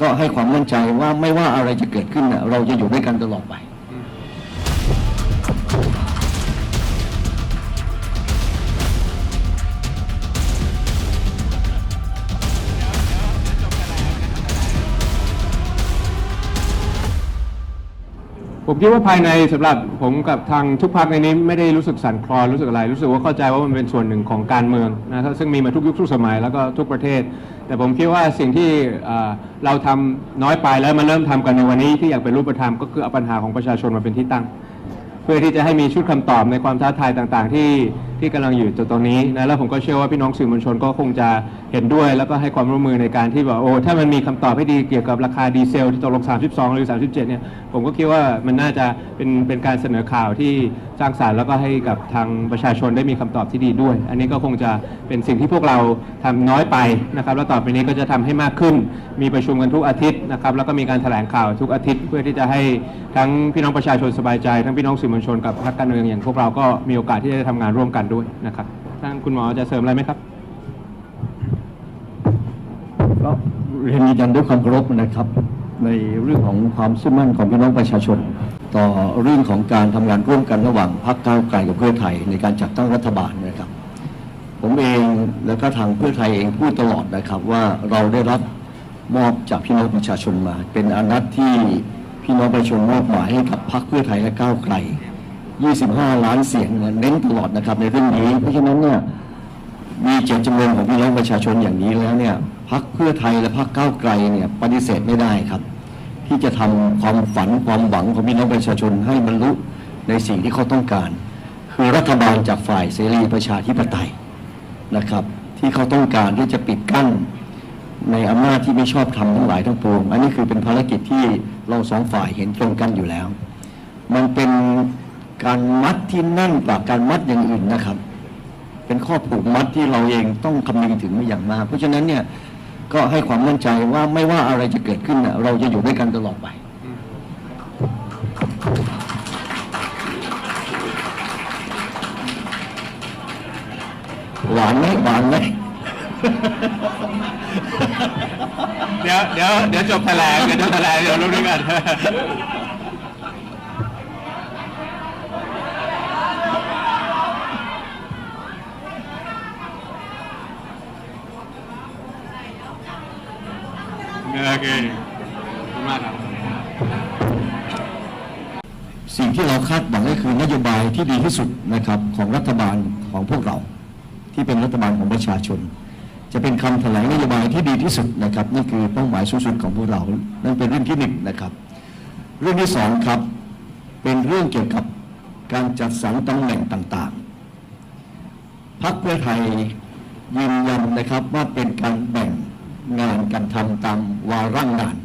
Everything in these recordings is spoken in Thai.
ก็ให้ความมั่นใจว่าไม่ว่าอะไรจะเกิดขึ้นเราจะอยู่ด้วยกันตลอดไป ผมคิดว่าภายในสำหรับผมกับทางทุกพักในนี้ไม่ได้รู้สึกสั่นคลอนรู้สึกอะไร รู้สึกว่าเข้าใจว่ามันเป็นส่วนหนึ่งของการเมืองนะซึ่งมีมาทุกยุคทุกสมัยแล้วก็ทุกประเทศ แต่ผมคิดว่าสิ่งที่เอ่อเราทำน้อยไปแล้วมาเริ่มทำกันในวันนี้ที่อยากเป็นรูปธรรมก็คือเอาปัญหาของประชาชนมาเป็นที่ตั้ง เพื่อที่จะให้มีชุดคำตอบในความท้าทายต่าง ๆ ที่ ที่กำลังอยู่ตรงนี้นะแล้วผมก็เชื่อว่าพี่น้องสื่อมวลชนก็คงจะเห็นด้วย แล้วก็ให้ความร่วมมือในการที่แบบโอ้ถ้ามันมีคำตอบให้ดีเกี่ยวกับราคาดีเซลที่ตกลง 32 หรือ 37 เนี่ยผมก็คิดว่ามันน่าจะเป็นเป็นการเสนอข่าวที่สร้างสรรค์แล้วก็ให้กับทางประชาชนได้มีคำตอบที่ดีด้วย อันนี้ก็คงจะเป็นสิ่งที่พวกเราทำน้อยไปนะครับแล้วต่อไปนี้ก็จะทำให้มากขึ้น มีประชุมกันทุกอาทิตย์นะครับแล้วก็มีการแถลงข่าวทุกอาทิตย์ เพื่อที่จะให้ทั้งพี่น้องประชาชนสบายใจ ทั้งพี่น้องสื่อมวลชนกับพรรคการเมืองอย่างพวกเราก็มีโอกาสที่จะได้ทำงานร่วมกันด้วยนะครับท่านคุณหมอจะเสริมอะไรไหมครับก็เรียนยืนยันด้วยความเคารพนะครับ ในเรื่องของความซื่อมั่นของพี่น้องประชาชน ต่อเรื่องของการทำงานร่วมกันระหว่างพรรคก้าวไกลกับเพื่อไทยในการจัดตั้งรัฐบาลนะครับ ผมเองแล้วก็ทางเพื่อไทยเองพูดตลอดนะครับว่าเราได้รับมอบจากพี่น้องประชาชนมา เป็นอนัตที่พี่น้องประชาชนมอบหมายให้กับพรรคเพื่อไทยและก้าวไกล 25 ล้านเสียงเน้นตลอดนะครับในเรื่องนี้เพราะฉะนั้นเนี่ยมีเจตจำนงของพี่น้องประชาชนอย่างนี้แล้วเนี่ยพักเพื่อไทยและพักก้าวไกลเนี่ยปฏิเสธไม่ได้ครับ ที่จะทำความฝันความหวังของพี่น้องประชาชนให้บรรลุในสิ่งที่เขาต้องการ คือรัฐบาลจากฝ่ายเสรีประชาธิปไตยนะครับ ที่เขาต้องการที่จะปิดกั้นในอำนาจที่ไม่ชอบทำทั้งหลายทั้งปวง อันนี้คือเป็นภารกิจที่เราสองฝ่ายเห็นตรงกันอยู่แล้ว มันเป็น การมัดที่แน่นกว่าการมัดอย่างอื่นนะครับ เป็นข้อผูกมัดที่เราเองต้องคำนึงถึงมาอย่างมาก เพราะฉะนั้นเนี่ยก็ให้ความมั่นใจว่าไม่ว่าอะไรจะเกิดขึ้นเราจะอยู่ด้วยกันตลอดไปหวานไหมหวานไหมเดี๋ยวเดี๋ยวเดี๋ยวจบแถลงเดี๋ยวจบแถลงเดี๋ยวรู้ด้วยกัน โอเคขอบคุณมากครับ สิ่งที่เราคาดหวังก็คือนโยบายที่ดีที่สุดนะครับของรัฐบาลของพวกเรา ที่เป็นรัฐบาลของประชาชน จะเป็นคำแถลงนโยบายที่ดีที่สุดนะครับนี่คือเป้าหมายสูงสุดของพวกเรา นั่นเป็นเรื่องที่หนึ่งนะครับ เรื่องที่สองครับเป็นเรื่องเกี่ยวกับการจัดสรรตำแหน่งต่างๆพักเพื่อไทยยืนยันนะครับว่าเป็นการแบ่ง งานกันทำตามวาระงาน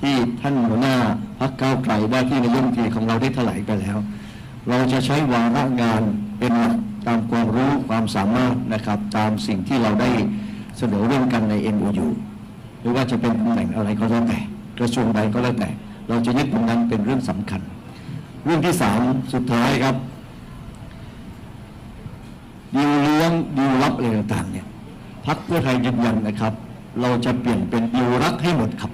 ที่ท่านหัวหน้าพักเก้าไกลว่าที่นายมตรีของเราได้ถลงไปแล้ว เราจะใช้วาระงานเป็นหลักตามความรู้ความสามารถนะครับ ตามสิ่งที่เราได้เสนอเรื่องกันใน MOU หรือว่าจะเป็นตำแหน่งอะไรก็แล้วแต่ กระทรวงใดก็แล้วแต่ เราจะยึดตรงนั้นเป็นเรื่องสำคัญ เรื่องที่สามสุดท้ายครับดีลเลี้ยงดีลลับอะไรต่างๆเนี่ยพักเพื่อไทยยืนยันนะครับ เราจะเปลี่ยนเป็นดีลรักให้หมดครับ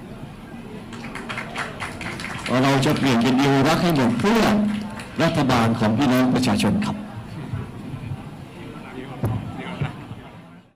เราจะเปลี่ยนเป็นอิวรักให้หมดเพื่อรัฐบาลของพี่น้องประชาชนครับ